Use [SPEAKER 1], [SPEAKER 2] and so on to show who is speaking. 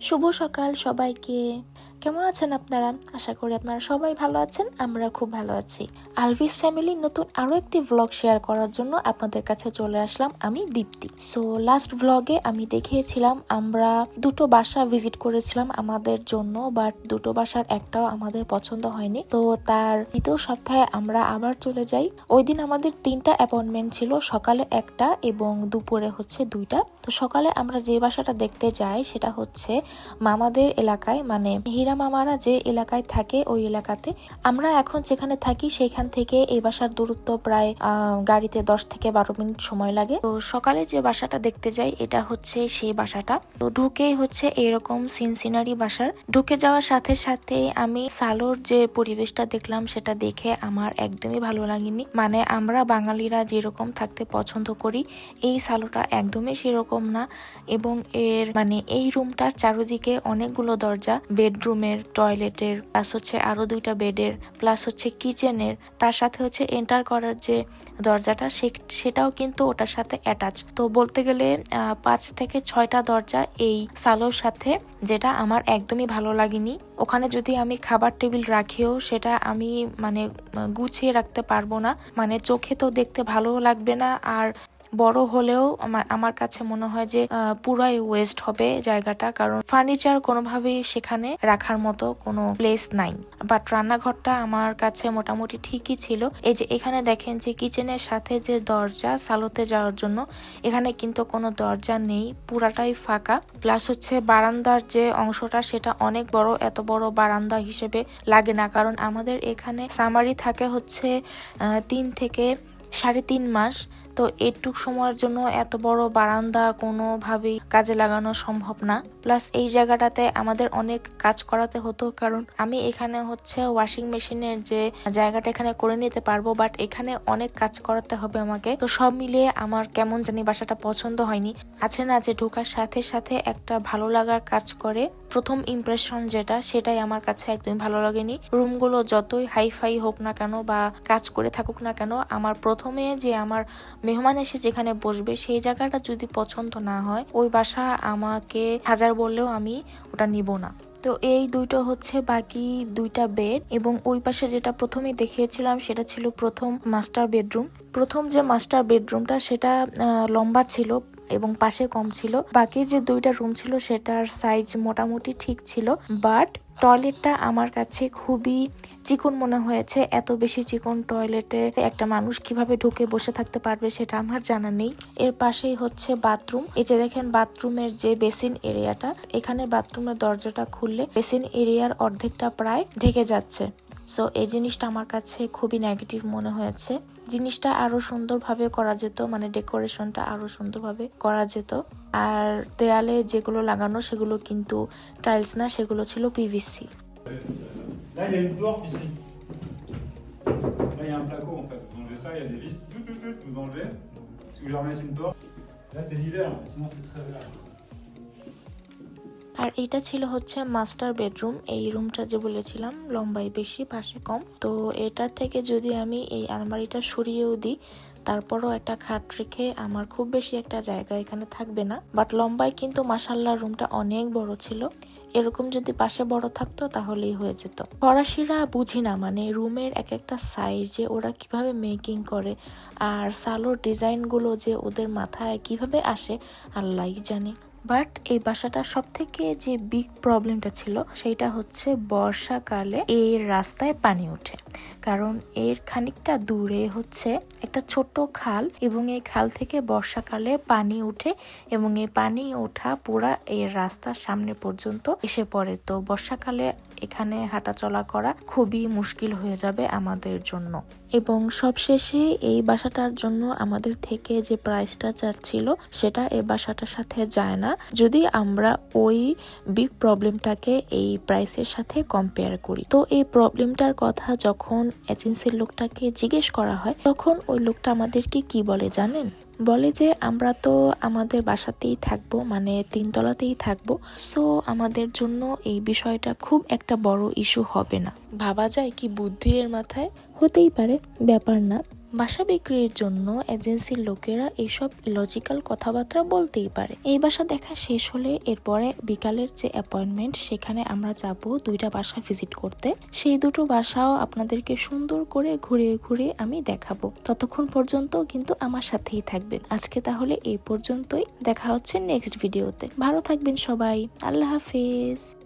[SPEAKER 1] শুভ সকাল সবাইকে। কেমন আছেন আপনারা? আশা করি আপনারা সবাই ভালো আছেন, আমরা খুব ভালো আছি। আলভিস ফ্যামিলির নতুন আরও একটি ব্লগ শেয়ার করার জন্য আপনাদের কাছে চলে আসলাম আমি দীপ্তি। সো লাস্ট ব্লগে আমি দেখিয়েছিলাম আমরা দুটো বাসা ভিজিট করেছিলাম আমাদের জন্য বাট দুটো বাসার একটাও আমাদের পছন্দ হয়নি। তো, তার দ্বিতীয় সপ্তাহে আমরা আবার চলে যাই। ওই দিন আমাদের তিনটা অ্যাপয়েন্টমেন্ট ছিল, সকালে একটা এবং দুপুরে হচ্ছে দুইটা। তো, সকালে আমরা যে বাসাটা দেখতে যাই সেটা হচ্ছে মামাদের এলাকায় মানে হীরা মামারা যে এলাকায় থাকে, ওই এলাকাতে। আমরা এখন যেখানে থাকি সেখান থেকে এই বাসার দূরত্ব প্রায় গাড়িতে দশ থেকে বারো মিনিট সময় লাগে। তো সকালে যে বাসাটা দেখতে যাই, এটা হচ্ছে সেই বাসাটা। তো ঢুকেই হচ্ছে এরকম সিন সিনারি বাসার। ঢুকে যাওয়ার সাথে সাথে আমি সালোর যে পরিবেশটা দেখলাম, সেটা দেখে আমার একদমই ভালো লাগেনি। মানে আমরা বাঙালিরা যেরকম থাকতে পছন্দ করি, এই সালোটা একদমই সেরকম না। এবং এর মানে এই রুমটার চারিদিকে অনেকগুলো দরজা বেডরুমের টয়লেটের প্লাস হচ্ছে আরও দুইটা বেডের প্লাস হচ্ছে কিচেনের তার সাথে হচ্ছে এন্টার করার যে দরজাটা সেটাও কিন্তু ওটার সাথে অ্যাটাচ তো বলতে গেলে পাঁচ থেকে ছয়টা দরজা এই সালোর সাথে, যেটা আমার একদমই ভালো লাগেনি। ওখানে যদি আমি খাবার টেবিল রাখিও, সেটা আমি মানে গুছিয়ে রাখতে পারব না। মানে চোখে তো দেখতে ভালো লাগবে না, আর বড় হলেও আমার- কাছে মনে হয় যে পুরাই ওয়েস্ট হবে জায়গাটা। কারণ ফার্নিচার কোনোভাবেই সেখানে রাখার মতো কোনো প্লেস নাই। বাট রান্নাঘরটা আমার কাছে মোটামুটি ঠিকই ছিল। এই যে এখানে দেখেন যে কিচেনের সাথে যে দরজা, সালোতে যাওয়ার জন্য, এখানে কিন্তু কোনো দরজা নেই। পুরাটাই ফাঁকা। প্লাস হচ্ছে বারান্দার যে অংশটা, সেটা অনেক বড়, এত বড় বারান্দা হিসেবে লাগে না। কারণ আমাদের এখানে সামারি থাকে হচ্ছে তিন থেকে সাড়ে তিন মাস। তো এটুক সময়ের জন্য এত বড় বারান্দা কোনোভাবেই কাজে লাগানো সম্ভব না। প্লাস এই জায়গাটাতে আমাদের অনেক কাজ করাতে হতো, কারণ আমি এখানে হচ্ছে ওয়াশিং মেশিনের যে জায়গাটা এখানে করে নিতে পারব বাট এখানে অনেক কাজ করাতে হবে আমাকে। তো সব মিলিয়ে আমার কেমন জানি বাসাটা পছন্দ হয়নি। আছে না যে ঢোকার সাথে সাথে একটা ভালো লাগার কাজ করে। প্রথম ইমপ্রেশন যেটা, সেটাই আমার কাছে একদমই ভালো লাগেনি। রুমগুলো যতই হাইফাই হোক না কেন বা কাজ করে থাকুক না কেন, আমার প্রথমে যে আমার মেহমান এসে যেখানে বসবে, সেই জায়গাটা যদি পছন্দ না হয়, ওই বাসা আমাকে হাজার বললেও আমি ওটা নিব না। তো এই দুইটা হচ্ছে বাকি দুইটা বেড এবং ওই পাশে যেটা প্রথমে দেখিয়েছিলাম, সেটা ছিল প্রথম মাস্টার বেডরুম। প্রথম যে মাস্টার বেডরুমটা, সেটা লম্বা ছিল এবং পাশে কম ছিল। বাকি যে দুইটা রুম ছিল, সেটার সাইজ মোটামুটি ঠিক ছিল। বাট টয়লেটটা আমার কাছে খুবই চিকন মনে হয়েছে। এত বেশি চিকন টয়লেটে একটা মানুষ কীভাবে ঢুকে বসে থাকতে পারবে সেটা আমার জানা নেই। এর পাশেই হচ্ছে বাথরুম এই যে দেখেন বাথরুমের যে বেসিন এরিয়াটা এখানে বাথরুমের দরজাটা খুললে বেসিন এরিয়ার অর্ধেকটা প্রায় ঢেকে যাচ্ছে। সো এই জিনিসটা আমার কাছে খুবই নেগেটিভ মনে হয়েছে। জিনিসটা আরও সুন্দরভাবে করা যেত মানে ডেকোরেশনটা আরও সুন্দরভাবে করা যেত। আর দেয়ালে যেগুলো লাগানো সেগুলো কিন্তু টাইলস না সেগুলো ছিল PVC
[SPEAKER 2] Là, c'est l'hiver, sinon c'est très vert.
[SPEAKER 1] আর এটা ছিল হচ্ছে মাস্টার বেডরুম এই রুমটা যে বলেছিলাম লম্বাই বেশি, পাশে কম। তো এটা থেকে যদি আমি এই আলমারিটা সরিয়েও দিই, তারপরও একটা খাট রেখে আমার খুব বেশি একটা জায়গা এখানে থাকবে না। বাট লম্বায় কিন্তু মাসাল্লাহ রুমটা অনেক বড় ছিল। এরকম যদি পাশে বড় থাকতো, তাহলেই হয়ে যেত। ফরাসিরা বুঝি না মানে রুমের এক একটা সাইজ যে ওরা কীভাবে মেকিং করে, আর সালোর ডিজাইনগুলো যে ওদের মাথায় কীভাবে আসে, আল্লাহই জানে। বাট এই বাসাটা সব থেকে যে বিগ প্রবলেমটা ছিল সেটা হচ্ছে বর্ষাকালে এর রাস্তায় পানি ওঠে। কারণ এর খানিকটা দূরে হচ্ছে একটা ছোট্ট খাল এবং এই খাল থেকে বর্ষাকালে পানি উঠে এবং এই পানি ওঠা পুরা এর রাস্তার সামনে পর্যন্ত এসে পড়ে। তো বর্ষাকালে এখানে হাঁটাচলা করা খুবই মুশকিল হয়ে যাবে আমাদের জন্য। এবং সবশেষে এই বাসাটার জন্য আমাদের থেকে যে প্রাইসটা চাচ্ছিল, সেটা এই বাসাটার সাথে যায় না। যদি আমরা ওই বিগ প্রবলেমটাকে এই প্রাইসের সাথে কম্পেয়ার করি। তো এই প্রবলেমটার কথা যখন এজেন্সির লোকটাকে জিজ্ঞেস করা হয়, তখন ওই লোকটা আমাদেরকে কি বলে জানেন? বলে যে আমরা তো আমাদের বাসাতেই থাকব মানে তিনতলাতেই থাকব। সো আমাদের জন্য এই বিষয়টা খুব একটা বড় ইস্যু হবে না। ভাবা যায় কি বুদ্ধি এর মাথায়? হতেই পারে ব্যাপার না। বাসা বিক্রির জন্য এজেন্সির লোকেরা এইসব ইলজিক্যাল কথাবার্তা বলতেই পারে। এই বাসা দেখা শেষ হলে এরপরে বিকালের যে অ্যাপয়েন্টমেন্ট সেখানে আমরা যাব দুইটা বাসা ভিজিট করতে। সেই দুটো বাসাও আপনাদেরকে সুন্দর করে ঘুরে ঘুরে আমি দেখাবো। ততক্ষণ পর্যন্ত কিন্তু আমার সাথেই থাকবেন। আজকে তাহলে এই পর্যন্তই। দেখা হচ্ছে নেক্সট ভিডিওতে ভালো থাকবেন সবাই। আল্লাহ হাফিজ।